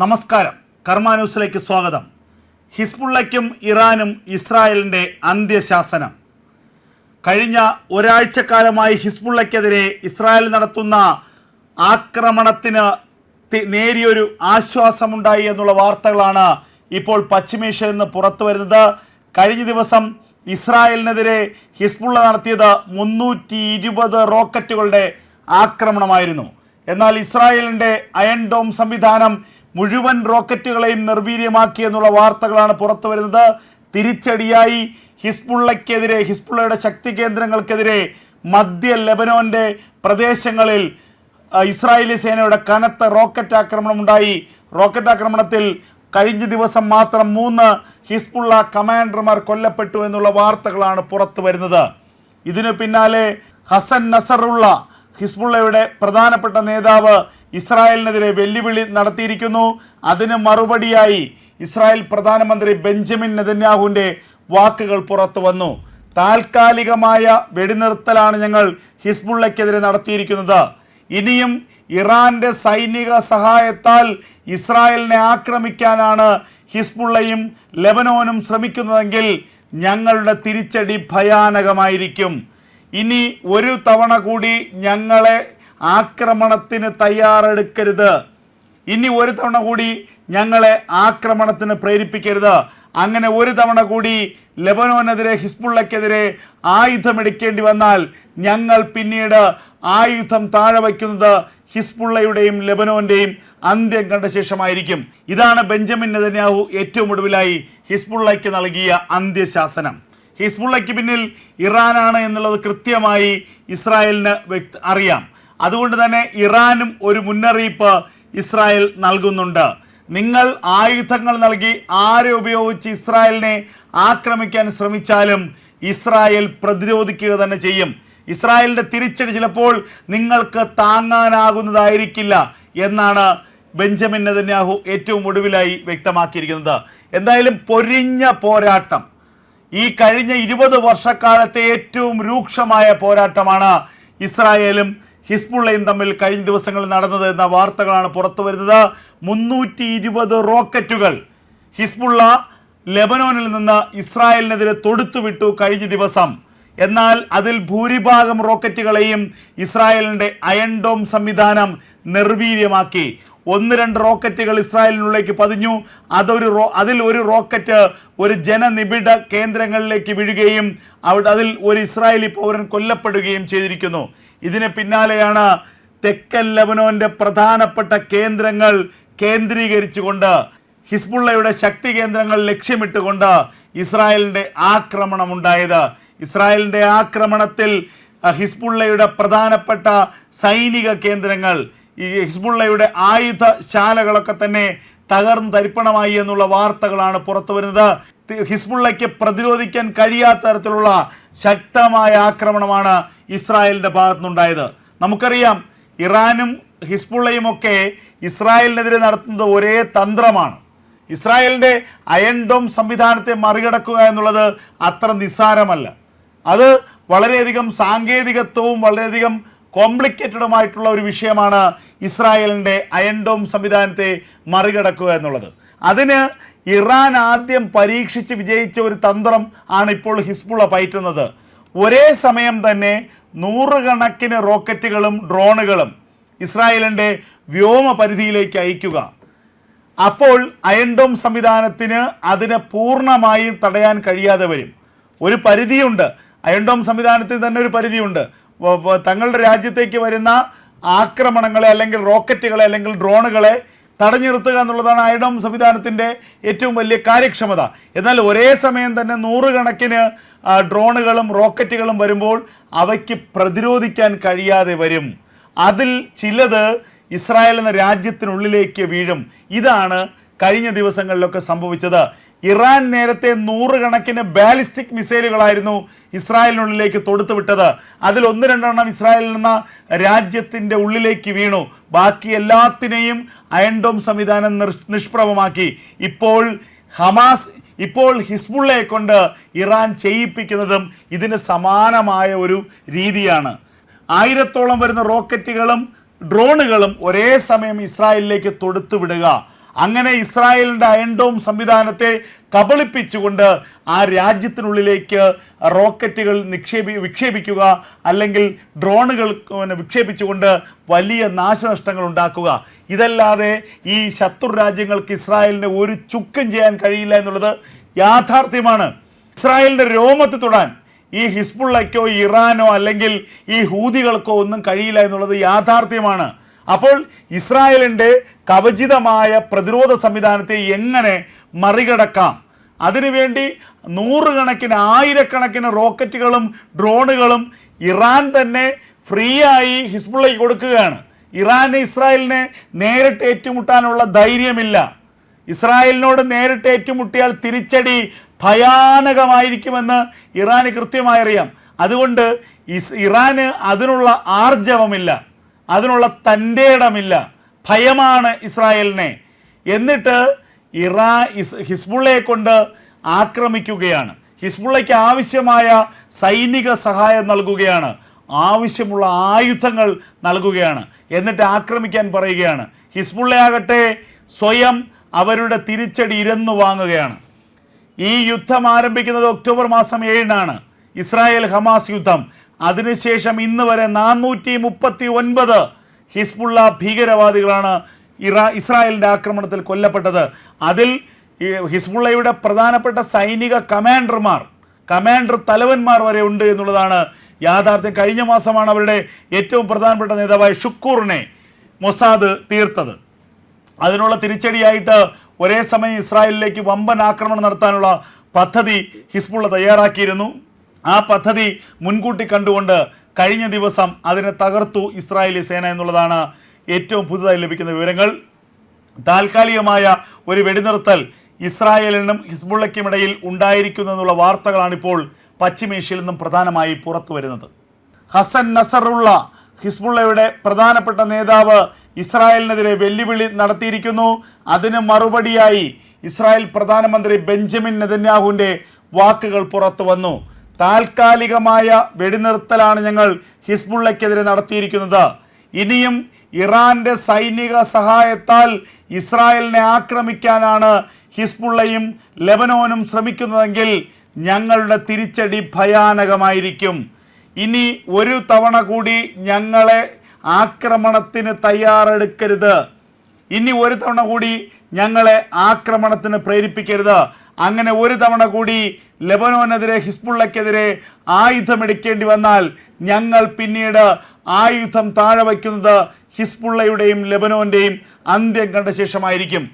നമസ്കാരം. കർമാന്യൂസിലേക്ക് സ്വാഗതം. ഹിസ്ബുള്ളയ്ക്കും ഇറാനും ഇസ്രായേലിന്റെ അന്ത്യശാസനം. കഴിഞ്ഞ ഒരാഴ്ചക്കാലമായി ഹിസ്ബുള്ളയ്ക്കെതിരെ ഇസ്രായേൽ നടത്തുന്ന ആക്രമണത്തിന് നേരിയൊരു ആശ്വാസമുണ്ടായി എന്നുള്ള വാർത്തകളാണ് ഇപ്പോൾ പശ്ചിമേഷ്യയിൽ നിന്ന് പുറത്തു വരുന്നത്. കഴിഞ്ഞ ദിവസം ഇസ്രായേലിനെതിരെ ഹിസ്ബുള്ള നടത്തിയത് മുന്നൂറ്റി ഇരുപത് റോക്കറ്റുകളുടെ ആക്രമണമായിരുന്നു. എന്നാൽ ഇസ്രായേലിന്റെ അയൺ ഡോം സംവിധാനം മുഴുവൻ റോക്കറ്റുകളെയും നിർവീര്യമാക്കി എന്നുള്ള വാർത്തകളാണ് പുറത്തു വരുന്നത്. തിരിച്ചടിയായി ഹിസ്ബുള്ളയ്ക്കെതിരെ ഹിസ്ബുള്ളയുടെ ശക്തി കേന്ദ്രങ്ങൾക്കെതിരെ മധ്യ ലെബനോന്റെ പ്രദേശങ്ങളിൽ ഇസ്രായേലി സേനയുടെ കനത്ത റോക്കറ്റ് ആക്രമണം ഉണ്ടായി റോക്കറ്റ് ആക്രമണത്തിൽ കഴിഞ്ഞ ദിവസം മാത്രം മൂന്ന് ഹിസ്ബുള്ള കമാൻഡർമാർ കൊല്ലപ്പെട്ടു എന്നുള്ള വാർത്തകളാണ് പുറത്തു വരുന്നത്. ഇതിനു പിന്നാലെ ഹസൻ നസറുള്ള ഹിസ്ബുള്ളയുടെ പ്രധാനപ്പെട്ട നേതാവ് ഇസ്രായേലിനെതിരെ വെല്ലുവിളി നടത്തിയിരിക്കുന്നു. അതിന് മറുപടിയായി ഇസ്രായേൽ പ്രധാനമന്ത്രി ബെഞ്ചമിൻ നെതന്യാഹുവിന്റെ വാക്കുകൾ പുറത്തു വന്നു. താൽക്കാലികമായ വെടിനിർത്തലാണ് ഞങ്ങൾ ഹിസ്ബുള്ളയ്ക്കെതിരെ നടത്തിയിരിക്കുന്നത്. ഇനിയും ഇറാന്റെ സൈനിക സഹായത്താൽ ഇസ്രായേലിനെ ആക്രമിക്കാനാണ് ഹിസ്ബുള്ളയും ലെബനോനും ശ്രമിക്കുന്നതെങ്കിൽ ഞങ്ങളുടെ തിരിച്ചടി ഭയാനകമായിരിക്കും. ഇനി ഒരു തവണ കൂടി ഞങ്ങളെ ആക്രമണത്തിന് തയ്യാറെടുക്കരുത്. ഇനി ഒരു തവണ കൂടി ഞങ്ങളെ ആക്രമണത്തിന് പ്രേരിപ്പിക്കരുത്. അങ്ങനെ ഒരു തവണ കൂടി ലെബനോനെതിരെ ഹിസ്ബുള്ളക്കെതിരെ ആയുധമെടുക്കേണ്ടി വന്നാൽ ഞങ്ങൾ പിന്നീട് ആയുധം താഴെ വയ്ക്കുന്നത് ഹിസ്ബുള്ളയുടെയും ലെബനോന്റെയും അന്ത്യം കണ്ട ശേഷമായിരിക്കും. ഇതാണ് ബെഞ്ചമിൻ നെതന്യാഹു ഏറ്റവും ഒടുവിലായി ഹിസ്ബുള്ളയ്ക്ക് നൽകിയ അന്ത്യശാസനം. ഹിസ്ബുള്ളയ്ക്ക് പിന്നിൽ ഇറാനാണ് എന്നുള്ളത് കൃത്യമായി ഇസ്രായേലിന് അറിയാം. അതുകൊണ്ട് തന്നെ ഇറാനും ഒരു മുന്നറിയിപ്പ് ഇസ്രായേൽ നൽകുന്നുണ്ട്. നിങ്ങൾ ആയുധങ്ങൾ നൽകി ആരെ ഉപയോഗിച്ച് ഇസ്രായേലിനെ ആക്രമിക്കാൻ ശ്രമിച്ചാലും ഇസ്രായേൽ പ്രതിരോധിക്കുക തന്നെ ചെയ്യും. ഇസ്രായേലിന്റെ തിരിച്ചടി ചിലപ്പോൾ നിങ്ങൾക്ക് താങ്ങാനാകുന്നതായിരിക്കില്ല എന്നാണ് ബെഞ്ചമിൻ നെതന്യാഹു ഏറ്റവും ഒടുവിലായി വ്യക്തമാക്കിയിരിക്കുന്നത്. എന്തായാലും പൊരിഞ്ഞ പോരാട്ടം. ഈ കഴിഞ്ഞ ഇരുപത് വർഷക്കാലത്തെ ഏറ്റവും രൂക്ഷമായ പോരാട്ടമാണ് ഇസ്രായേലും ഹിസ്ബുള്ളയും തമ്മിൽ കഴിഞ്ഞ ദിവസങ്ങളിൽ നടന്നത് എന്ന വാർത്തകളാണ് പുറത്തു വരുന്നത്. മുന്നൂറ്റി ഇരുപത് റോക്കറ്റുകൾ ഹിസ്ബുള്ള ലെബനോനിൽ നിന്ന് ഇസ്രായേലിനെതിരെ തൊടുത്തുവിട്ടു കഴിഞ്ഞ ദിവസം. എന്നാൽ അതിൽ ഭൂരിഭാഗം റോക്കറ്റുകളെയും ഇസ്രായേലിന്റെ അയൺഡോം സംവിധാനം നിർവീര്യമാക്കി. ഒന്ന് രണ്ട് റോക്കറ്റുകൾ ഇസ്രായേലിനുള്ളിലേക്ക് പതിഞ്ഞു. അതൊരു റോ അതിൽ ഒരു റോക്കറ്റ് ഒരു ജനനിബിഡ കേന്ദ്രങ്ങളിലേക്ക് വീഴുകയും അവിടെ അതിൽ ഒരു ഇസ്രായേലി പൗരൻ കൊല്ലപ്പെടുകയും ചെയ്തിരിക്കുന്നു. ഇതിന് പിന്നാലെയാണ് തെക്കൻ ലബനോന്റെ പ്രധാനപ്പെട്ട കേന്ദ്രങ്ങൾ കേന്ദ്രീകരിച്ചുകൊണ്ട് ഹിസ്ബുള്ളയുടെ ശക്തി കേന്ദ്രങ്ങൾ ലക്ഷ്യമിട്ടുകൊണ്ട് ഇസ്രായേലിന്റെ ആക്രമണം ഉണ്ടായത്. ഇസ്രായേലിന്റെ ആക്രമണത്തിൽ ഹിസ്ബുള്ളയുടെ പ്രധാനപ്പെട്ട സൈനിക കേന്ദ്രങ്ങൾ ഈ ഹിസ്ബുള്ളയുടെ ആയുധശാലകളൊക്കെ തന്നെ തകർന്നു തരിപ്പണമായി എന്നുള്ള വാർത്തകളാണ് പുറത്തു വരുന്നത്. ഹിസ്ബുള്ളയ്ക്ക് പ്രതിരോധിക്കാൻ കഴിയാത്ത തരത്തിലുള്ള ശക്തമായ ആക്രമണമാണ് ഇസ്രായേലിന്റെ ഭാഗത്തുനിന്നുണ്ടായത്. നമുക്കറിയാം ഇറാനും ഹിസ്ബുള്ളയും ഒക്കെ ഇസ്രായേലിനെതിരെ നടത്തുന്നത് ഒരേ തന്ത്രമാണ്. ഇസ്രായേലിന്റെ അയൻഡോം സംവിധാനത്തെ മറികടക്കുക എന്നുള്ളത് അത്ര നിസ്സാരമല്ല. അത് വളരെയധികം സാങ്കേതികത്വവും വളരെയധികം കോംപ്ലിക്കേറ്റഡുമായിട്ടുള്ള ഒരു വിഷയമാണ് ഇസ്രായേലിന്റെ അയൻഡോം സംവിധാനത്തെ മറികടക്കുക എന്നുള്ളത്. അതിന് ഇറാൻ ആദ്യം പരീക്ഷിച്ച് വിജയിച്ച ഒരു തന്ത്രം ആണ് ഇപ്പോൾ ഹിസ്ബുള്ള പയറ്റുന്നത്. ഒരേ സമയം തന്നെ നൂറുകണക്കിന് റോക്കറ്റുകളും ഡ്രോണുകളും ഇസ്രായേലിന്റെ വ്യോമ പരിധിയിലേക്ക് അയക്കുക അപ്പോൾ അയൺഡോം സംവിധാനത്തിന് അതിനെ പൂർണമായും തടയാൻ കഴിയാതെ വരും. ഒരു പരിധിയുണ്ട്. അയൺഡോം സംവിധാനത്തിന് തന്നെ ഒരു പരിധിയുണ്ട്. തങ്ങളുടെ രാജ്യത്തേക്ക് വരുന്ന ആക്രമണങ്ങളെ അല്ലെങ്കിൽ റോക്കറ്റുകളെ അല്ലെങ്കിൽ ഡ്രോണുകളെ തടഞ്ഞു നിർത്തുക എന്നുള്ളതാണ് ഐഡം സംവിധാനത്തിന്റെ ഏറ്റവും വലിയ കാര്യക്ഷമത. എന്നാൽ ഒരേ സമയം തന്നെ നൂറുകണക്കിന് ഡ്രോണുകളും റോക്കറ്റുകളും വരുമ്പോൾ അവയ്ക്ക് പ്രതിരോധിക്കാൻ കഴിയാതെ വരും. അതിൽ ചിലത് ഇസ്രായേൽ എന്ന രാജ്യത്തിനുള്ളിലേക്ക് വീഴും. ഇതാണ് കഴിഞ്ഞ ദിവസങ്ങളിലൊക്കെ സംഭവിച്ചത്. ഇറാൻ നേരത്തെ നൂറുകണക്കിന് ബാലിസ്റ്റിക് മിസൈലുകളായിരുന്നു ഇസ്രായേലിനുള്ളിലേക്ക് തൊടുത്തുവിട്ടത്. അതിൽ ഒന്ന് രണ്ടെണ്ണം ഇസ്രായേലിൽ നിന്ന് രാജ്യത്തിന്റെ ഉള്ളിലേക്ക് വീണു. ബാക്കി എല്ലാത്തിനെയും അയൺഡോം സംവിധാനം നിഷ്പ്രഭമാക്കി. ഇപ്പോൾ ഹമാസ് ഇപ്പോൾ ഹിസ്ബുള്ളയെ കൊണ്ട് ഇറാൻ ചെയ്യിപ്പിക്കുന്നതും ഇതിന് സമാനമായ ഒരു രീതിയാണ്. ആയിരത്തോളം വരുന്ന റോക്കറ്റുകളും ഡ്രോണുകളും ഒരേ സമയം ഇസ്രായേലിലേക്ക് തൊടുത്തുവിടുക. അങ്ങനെ ഇസ്രായേലിന്റെ അയൺഡോം സംവിധാനത്തെ കബളിപ്പിച്ചുകൊണ്ട് ആ രാജ്യത്തിനുള്ളിലേക്ക് റോക്കറ്റുകൾ നിക്ഷേപി വിക്ഷേപിക്കുക അല്ലെങ്കിൽ ഡ്രോണുകൾ വിക്ഷേപിച്ചുകൊണ്ട് വലിയ നാശനഷ്ടങ്ങൾ ഉണ്ടാക്കുക. ഇതല്ലാതെ ഈ ശത്രു രാജ്യങ്ങൾക്ക് ഇസ്രായേലിനെ ഒരു ചുക്കും ചെയ്യാൻ കഴിയില്ല എന്നുള്ളത് യാഥാർത്ഥ്യമാണ്. ഇസ്രായേലിന്റെ രോമത്ത് തൊടാൻ ഈ ഹിസ്ബുള്ളയ്ക്കോ ഇറാനോ അല്ലെങ്കിൽ ഈ ഹൂതികൾക്കോ ഒന്നും കഴിയില്ല എന്നുള്ളത് യാഥാർത്ഥ്യമാണ്. അപ്പോൾ ഇസ്രായേലിന്റെ കവചിതമായ പ്രതിരോധ സംവിധാനത്തെ എങ്ങനെ മറികടക്കാം? അതിനുവേണ്ടി നൂറുകണക്കിന് ആയിരക്കണക്കിന് റോക്കറ്റുകളും ഡ്രോണുകളും ഇറാൻ തന്നെ ഫ്രീ ആയി ഹിസ്ബുള്ളയ്ക്ക് കൊടുക്കുകയാണ്. ഇറാന് ഇസ്രായേലിനെ നേരിട്ട് ഏറ്റുമുട്ടാനുള്ള ധൈര്യമില്ല. ഇസ്രായേലിനോട് നേരിട്ട് ഏറ്റുമുട്ടിയാൽ തിരിച്ചടി ഭയാനകമായിരിക്കുമെന്ന് ഇറാന് കൃത്യമായി അറിയാം അതുകൊണ്ട് ഇറാന് അതിനുള്ള ആർജവമില്ല. അതിനുള്ള തന്റെ ഇടമില്ല. ഭയമാണ് ഇസ്രായേലിനെ. എന്നിട്ട് ഇറാ ഇസ് ഹിസ്ബുള്ളയെ കൊണ്ട് ആക്രമിക്കുകയാണ്. ഹിസ്ബുള്ളയ്ക്ക് ആവശ്യമായ സൈനിക സഹായം നൽകുകയാണ്. ആവശ്യമുള്ള ആയുധങ്ങൾ നൽകുകയാണ്. എന്നിട്ട് ആക്രമിക്കാൻ പറയുകയാണ്. ഹിസ്ബുള്ളയാകട്ടെ സ്വയം അവരുടെ തിരിച്ചടി ഇരന്നു വാങ്ങുകയാണ്. ഈ യുദ്ധം ആരംഭിക്കുന്നത് ഒക്ടോബർ മാസം ഏഴിനാണ്. ഇസ്രായേൽ ഹമാസ് യുദ്ധം. അതിനുശേഷം ഇന്ന് വരെ നാനൂറ്റി മുപ്പത്തി ഒൻപത് ഹിസ്ബുള്ള ഭീകരവാദികളാണ് ഇറാ ഇസ്രായേലിന്റെ ആക്രമണത്തിൽ കൊല്ലപ്പെട്ടത്. അതിൽ ഹിസ്ബുള്ളയുടെ പ്രധാനപ്പെട്ട സൈനിക കമാൻഡർമാർ കമാൻഡർ തലവന്മാർ വരെ ഉണ്ട് എന്നുള്ളതാണ് യാഥാർത്ഥ്യം. കഴിഞ്ഞ മാസമാണ് അവരുടെ ഏറ്റവും പ്രധാനപ്പെട്ട നേതാവായ ഷുക്കൂറിനെ മൊസാദ് തീർത്തത്. അതിനുള്ള തിരിച്ചടിയായിട്ട് ഒരേ സമയം ഇസ്രായേലിലേക്ക് വമ്പൻ ആക്രമണം നടത്താനുള്ള പദ്ധതി ഹിസ്ബുള്ള തയ്യാറാക്കിയിരുന്നു. ആ പദ്ധതി മുൻകൂട്ടി കണ്ടുകൊണ്ട് കഴിഞ്ഞ ദിവസം അതിനെ തകർത്തു ഇസ്രായേലി സേന എന്നുള്ളതാണ് ഏറ്റവും പുതുതായി ലഭിക്കുന്ന വിവരങ്ങൾ. താൽക്കാലികമായ ഒരു വെടിനിർത്തൽ ഇസ്രായേലിനും ഹിസ്ബുള്ളയ്ക്കുമിടയിൽ ഉണ്ടായിരിക്കുന്നെന്നുള്ള വാർത്തകളാണിപ്പോൾ പശ്ചിമേഷ്യയിൽ നിന്നും പ്രധാനമായി പുറത്തു വരുന്നത്. ഹസൻ നസറുള്ള ഹിസ്ബുള്ളയുടെ പ്രധാനപ്പെട്ട നേതാവ് ഇസ്രായേലിനെതിരെ വെല്ലുവിളി നടത്തിയിരിക്കുന്നു. അതിന് മറുപടിയായി ഇസ്രായേൽ പ്രധാനമന്ത്രി ബെഞ്ചമിൻ നെതന്യാഹുവിന്റെ വാക്കുകൾ പുറത്തു വന്നു. താൽക്കാലികമായ വെടിനിർത്തലാണ് ഞങ്ങൾ ഹിസ്ബുള്ളയ്ക്കെതിരെ നടത്തിയിരിക്കുന്നത്. ഇനിയും ഇറാന്റെ സൈനിക സഹായത്താൽ ഇസ്രായേലിനെ ആക്രമിക്കാനാണ് ഹിസ്ബുള്ളയും ലെബനോനും ശ്രമിക്കുന്നതെങ്കിൽ ഞങ്ങളുടെ തിരിച്ചടി ഭയാനകമായിരിക്കും. ഇനി ഒരു തവണ കൂടി ഞങ്ങളെ ആക്രമണത്തിന് തയ്യാറെടുക്കരുത്. ഇനി ഒരു തവണ കൂടി ഞങ്ങളെ ആക്രമണത്തിന് പ്രേരിപ്പിക്കരുത്. അങ്ങനെ ഒരു തവണ കൂടി ലെബനോനെതിരെ ഹിസ്ബുള്ളക്കെതിരെ ആയുധമെടുക്കേണ്ടി വന്നാൽ ഞങ്ങൾ പിന്നീട് ആയുധം താഴെ വയ്ക്കുന്നത് ഹിസ്ബുള്ളയുടെയും ലെബനോന്റെയും അന്ത്യം കണ്ട ശേഷമായിരിക്കും.